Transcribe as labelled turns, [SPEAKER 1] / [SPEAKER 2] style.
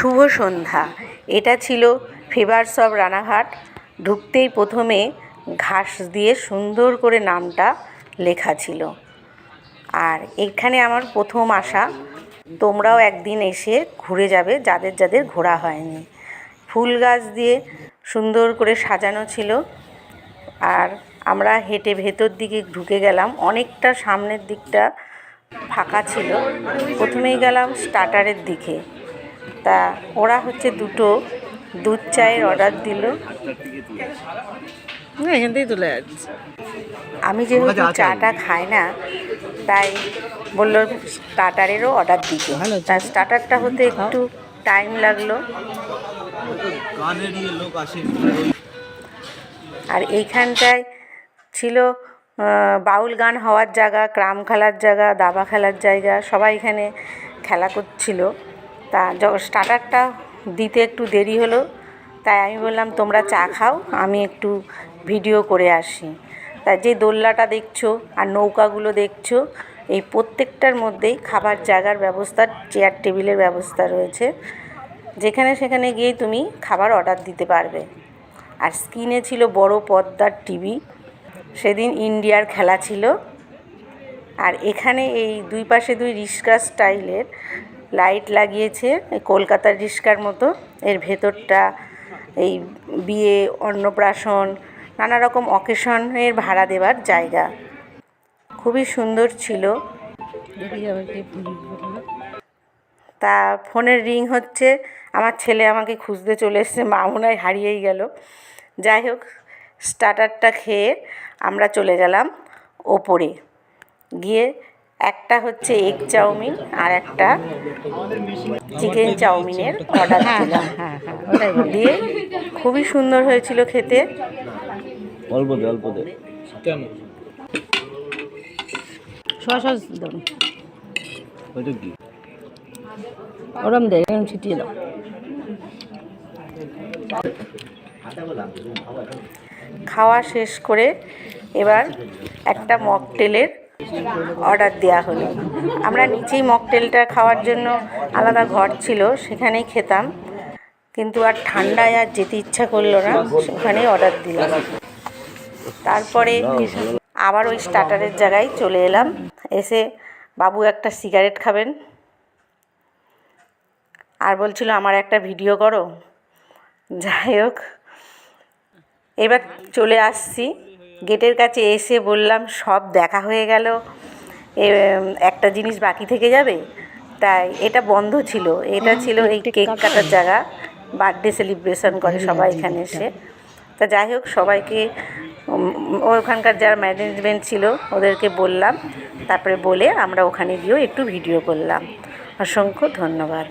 [SPEAKER 1] শুভ সন্ধ্যা। এটা ছিল ফেভারস অফ রানাঘাট। ঢুকতেই প্রথমে ঘাস দিয়ে সুন্দর করে নামটা লেখা ছিল। আর এখানে আমার প্রথম আসা তোমরাও একদিন এসে ঘুরে যাবে যাদের যাদের ঘোরা হয়নি। ফুল গাছ দিয়ে সুন্দর করে সাজানো ছিল। আর আমরা হেঁটে ভেতর দিকে ঢুকে গেলাম। অনেকটা সামনের দিকটা ফাঁকা ছিল। প্রথমেই গেলাম স্টার্টারের দিকে। তা ওরা হচ্ছে দুটো দুধ চায়ের অর্ডার দিল।
[SPEAKER 2] না এখান থেকেই চলে যাচ্ছে
[SPEAKER 1] আমি যেহেতু চাটা খাই না তাই বলল স্টার্টারেরও অর্ডার দিতে।
[SPEAKER 2] ভালো
[SPEAKER 1] তা স্টার্টারটা হতে একটু টাইম লাগল।
[SPEAKER 3] গানেরই লোক আসে
[SPEAKER 1] আর এইখানটায় ছিল বাউল গান হওয়ার জায়গা ক্রাম খেলার জায়গা দাবা খেলার জায়গা সবাই এখানে খেলা করছিল। তা স্টার্টারটা দিতে একটু দেরি হলো, তাই আমি বললাম, তোমরা চা খাও, আমি একটু ভিডিও করে আসি। তা যে দোল্লাটা দেখছ আর নৌকাগুলো দেখছ, এই প্রত্যেকটার মধ্যেই খাবার জায়গার ব্যবস্থা চেয়ার টেবিলের ব্যবস্থা রয়েছে। যেখানে সেখানে গিয়ে তুমি খাবার অর্ডার দিতে পারবে। আর স্ক্রিনে ছিল বড় পর্দার টিভি সেদিন ইন্ডিয়ার খেলা ছিল। আর এখানে এই দুই পাশে দুই রিস্কা স্টাইলের লাইট লাগিয়েছে কলকাতার রিস্কার মতো। এর ভেতরটা এই বিয়ে, অন্নপ্রাশন, নানা রকম অকেশনের ভাড়া দেওয়ার জায়গা। খুবই সুন্দর ছিল। তা ফোনের রিং হচ্ছে, আমার ছেলে আমাকে খুঁজতে চলে এসেছে মা মনে হারিয়েই গেল। যাই হোক স্টার্টারটা খেয়ে আমরা চলে গেলাম ওপরে। গিয়ে একটা হচ্ছে এগ চাউমিন আর একটা চিকেন চাউমিনের অর্ডার দিলাম
[SPEAKER 2] হ্যাঁ হ্যাঁ
[SPEAKER 1] দিয়ে খুবই সুন্দর হয়েছিল খেতে।
[SPEAKER 3] অল্প দে অল্প দে। কেন
[SPEAKER 2] সস সস দাও।
[SPEAKER 3] ওইটা কি?
[SPEAKER 2] ওরম দে ছিটিয়ে দাও।
[SPEAKER 1] খাওয়া শেষ করে এবার একটা মকটেলের অর্ডার দেওয়া হলো। আমরা নিচেই মকটেলটা খাওয়ার জন্য আলাদা ঘর ছিল, সেখানেই খেতাম। কিন্তু আর ঠান্ডায় আর যেতে ইচ্ছা করল না, সেখানেই অর্ডার দিলাম। তারপরে আবার ওই স্টার্টারের জায়গায় চলে এলাম। এসে বাবু একটা সিগারেট খাবেন। আর বলছিল, আমার একটা ভিডিও করো। যাই হোক, এবার চলে আসছি। গেটের কাছে এসে বললাম সব দেখা হয়ে গেল। এ, একটা জিনিস বাকি থেকে যাবে। তাই এটা বন্ধ ছিল। এটা ছিল এই কেক কাটার জায়গা। বার্থডে সেলিব্রেশন করে সবাই এখানে এসে। তা যাই হোক সবাইকে ওখানকার যারা ম্যানেজমেন্ট ছিল ওদেরকে বললাম। তারপরে বলে আমরা ওখানে গিয়েও একটু ভিডিও করলাম। অসংখ্য ধন্যবাদ।